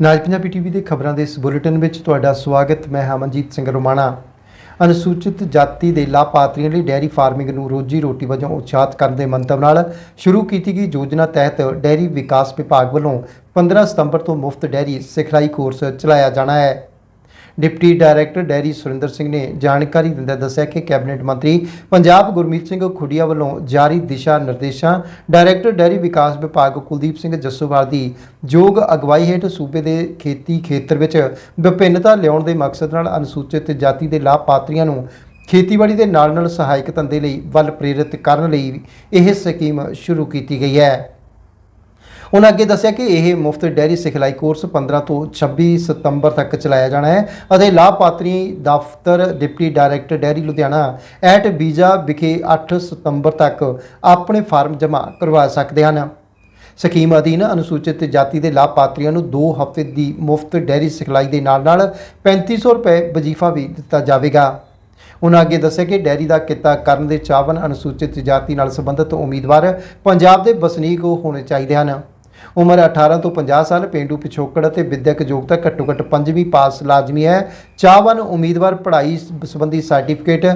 ਨਾਜ Punjabi TV ਦੇ ਖਬਰਾਂ ਦੇ ਇਸ ਬੁਲੇਟਿਨ ਵਿੱਚ ਤੁਹਾਡਾ ਸਵਾਗਤ, ਮੈਂ ਹਮਨਜੀਤ ਸਿੰਘ ਰੋਮਾਣਾ। ਅਨੁਸੂਚਿਤ ਜਾਤੀ ਦੇ ਲਾਭਪਾਤਰੀਆਂ ਲਈ ਡੈਰੀ ਫਾਰਮਿੰਗ ਨੂੰ ਰੋਜੀ ਰੋਟੀ ਵਜੋਂ ਉਤਸ਼ਾਹਤ ਕਰਨ ਦੇ ਮੰਤਵ ਨਾਲ ਸ਼ੁਰੂ ਕੀਤੀ ਗਈ ਯੋਜਨਾ ਤਹਿਤ ਡੈਰੀ ਵਿਕਾਸ ਵਿਭਾਗ ਵੱਲੋਂ 15 ਸਤੰਬਰ ਤੋਂ ਮੁਫਤ ਡੈਰੀ ਸਿਖਲਾਈ ਕੋਰਸ ਚਲਾਇਆ ਜਾਣਾ ਹੈ। Deputy director dairy Surinder Singh ਨੇ ਜਾਣਕਾਰੀ ਦਿੰਦਿਆਂ ਦੱਸਿਆ ਕਿ ਕੈਬਨਿਟ ਮੰਤਰੀ ਪੰਜਾਬ ਗੁਰਮੀਤ ਸਿੰਘ ਖੁੱਡੀਆ ਵੱਲੋਂ ਜਾਰੀ ਦਿਸ਼ਾ ਨਿਰਦੇਸ਼ਾਂ ਡਾਇਰੈਕਟਰ ਡੈਰੀ ਵਿਕਾਸ ਵਿਭਾਗ ਕੁਲਦੀਪ ਸਿੰਘ ਜੱਸੋਵਾਲ ਦੀ ਯੋਗ ਅਗਵਾਈ ਹੇਠ ਸੂਬੇ ਦੇ ਖੇਤੀ ਖੇਤਰ ਵਿੱਚ ਵਿਭਿੰਨਤਾ ਲਿਆਉਣ ਦੇ ਮਕਸਦ ਨਾਲ ਅਨੁਸੂਚਿਤ ਜਾਤੀ ਦੇ ਲਾਭਪਾਤਰੀਆਂ ਨੂੰ ਖੇਤੀਬਾੜੀ ਦੇ ਨਾਲ-ਨਾਲ ਸਹਾਇਕ ਧੰਦੇ ਲਈ ਵੱਲ ਪ੍ਰੇਰਿਤ ਕਰਨ ਲਈ ਇਹ ਸਕੀਮ ਸ਼ੁਰੂ ਕੀਤੀ ਗਈ ਹੈ। ਉਹਨਾਂ ਅੱਗੇ ਦੱਸਿਆ ਕਿ ਇਹ ਮੁਫਤ ਡੈਰੀ ਸਿਖਲਾਈ ਕੋਰਸ 15 ਤੋਂ 26 ਸਤੰਬਰ ਤੱਕ ਚਲਾਇਆ ਜਾਣਾ ਹੈ ਅਤੇ ਲਾਭਪਾਤਰੀ ਦਫ਼ਤਰ deputy director dairy Ludhiana at Bija ਵਿਖੇ 8 ਸਤੰਬਰ ਤੱਕ ਆਪਣੇ ਫਾਰਮ ਜਮ੍ਹਾਂ ਕਰਵਾ ਸਕਦੇ ਹਨ। ਸਕੀਮ ਅਧੀਨ ਅਨੁਸੂਚਿਤ ਜਾਤੀ ਦੇ ਲਾਭਪਾਤਰੀਆਂ ਨੂੰ 2 ਹਫ਼ਤੇ ਦੀ ਮੁਫਤ ਡੈਰੀ ਸਿਖਲਾਈ ਦੇ ਨਾਲ-ਨਾਲ 3500 ਰੁਪਏ ਵਜ਼ੀਫਾ ਵੀ ਦਿੱਤਾ ਜਾਵੇਗਾ। ਉਹਨਾਂ ਅੱਗੇ ਦੱਸਿਆ ਕਿ ਡੈਰੀ ਦਾ ਕਿੱਤਾ ਕਰਨ ਦੇ ਚਾਹਵਨ ਅਨੁਸੂਚਿਤ ਜਾਤੀ ਨਾਲ ਸੰਬੰਧਿਤ ਉਮੀਦਵਾਰ ਪੰਜਾਬ ਦੇ ਵਸਨੀਕ ਹੋਣੇ ਚਾਹੀਦੇ ਹਨ। ਉਮਰ 18 ਤੋਂ 50 ਸਾਲ, ਪਿੰਡੂ ਪਿਛੋਕੜ ਅਤੇ ਵਿਦਿਅਕ ਯੋਗਤਾ ਘੱਟੋ ਘੱਟ ਪੰਜਵੀਂ ਪਾਸ ਲਾਜ਼ਮੀ ਹੈ। ਚਾਹਵਨ ਉਮੀਦਵਾਰ ਪੜ੍ਹਾਈ ਸੰਬੰਧੀ ਸਰਟੀਫਿਕੇਟ,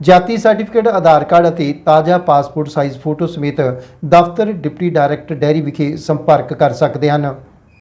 ਜਾਤੀ ਸਰਟੀਫਿਕੇਟ, ਆਧਾਰ ਕਾਰਡ ਅਤੇ ਤਾਜ਼ਾ ਪਾਸਪੋਰਟ ਸਾਈਜ਼ ਫੋਟੋ ਸਮੇਤ ਦਫ਼ਤਰ ਡਿਪਟੀ ਡਾਇਰੈਕਟਰ ਡੈਰੀ ਵਿਖੇ ਸੰਪਰਕ ਕਰ ਸਕਦੇ ਹਨ।